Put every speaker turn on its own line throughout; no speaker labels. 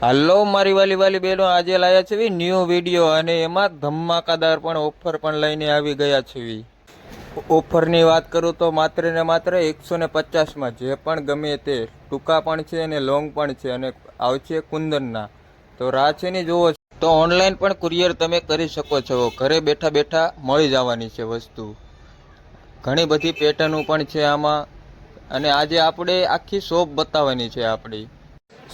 હાલો, મારી વાલી વાલી બહેનો, આજે લાયા છે ન્યૂ વીડિયો અને એમાં ધમાકાદાર પણ ઓફર પણ લઈને આવી ગયા છે ઓફરની વાત કરું તો માત્ર ને માત્ર એકસો ને પચાસમાં, જે પણ ગમે તે. ટૂંકા પણ છે અને લોંગ પણ છે અને આવશે કુંદનના. તો રાહ છે ને જોવો તો ઓનલાઈન પણ કુરિયર તમે કરી શકો છો. ઘરે બેઠા બેઠા મળી જવાની છે વસ્તુ. ઘણી બધી પેટર્નો પણ છે આમાં. અને આજે આપણે આખી શોપ બતાવવાની છે આપણી.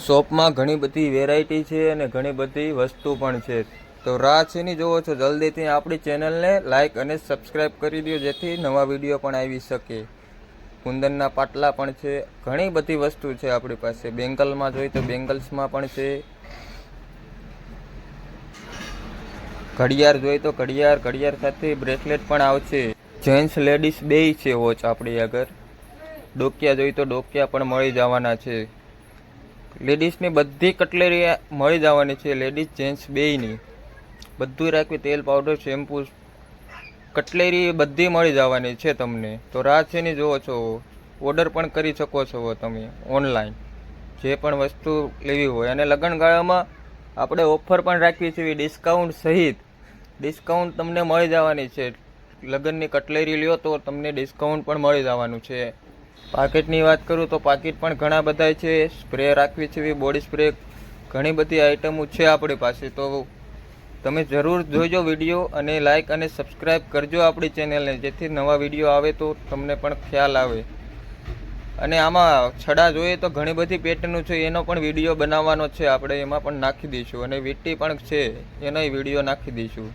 શોપમાં ઘણી બધી વેરાયટી છે અને ઘણી બધી વસ્તુ પણ છે. તો રાહ છે ની જોવો છો, જલ્દીથી આપણી ચેનલને લાઈક અને સબસ્ક્રાઈબ કરી દો, જેથી નવા વીડિયો પણ આવી શકે. કુંદનના પાટલા પણ છે, ઘણી બધી વસ્તુ છે આપણી પાસે. બેંગલમાં જોઈએ તો બેંગલ્સમાં પણ છે. ઘડિયાળ જોઈએ તો ઘડિયાળ ઘડિયાળ સાથે બ્રેસલેટ પણ આવશે. જેન્ટ્સ લેડીઝ બેય છે વોચ આપણી આગળ. ડોકિયા જોઈએ તો ડોકિયા પણ મળી જવાના છે. લેડીઝની બધી કટલેરી મળી જવાની છે, લેડીઝ જેન્ટ્સ બેયની. બધું રાખવી, તેલ, પાવડર, શેમ્પૂ, કટલેરી બધી મળી જવાની છે તમને. તો રાહ છે નહીં જોવો છો. ઓર્ડર પણ કરી શકો છો તમે ઓનલાઈન. જે પણ વસ્તુ લેવી હોય. અને લગ્નગાળામાં આપણે ઓફર પણ રાખવી છે ડિસ્કાઉન્ટ સહિત. ડિસ્કાઉન્ટ તમને મળી જવાની છે. લગ્નની કટલેરી લ્યો તો તમને ડિસ્કાઉન્ટ પણ મળી જવાનું છે. પાકેટની વાત કરું તો પાકીટ પણ ઘણા બધા છે. સ્પ્રે રાખવી છે બોડી સ્પ્રે ઘણી બધી આઈટમો છે આપણી પાસે. તો તમે જરૂર જોજો વીડિયો અને લાઈક અને સબસ્ક્રાઈબ કરજો આપણી ચેનલને, જેથી નવા વીડિયો આવે તો તમને પણ ખ્યાલ આવે. અને આમાં છડા જોઈએ તો ઘણી બધી પેટર્નનું છે, એનો પણ વીડિયો બનાવવાનો છે. આપણે એમાં પણ નાખી દઈશું અને વીટી પણ છે એનોય વીડિયો નાખી દઈશું.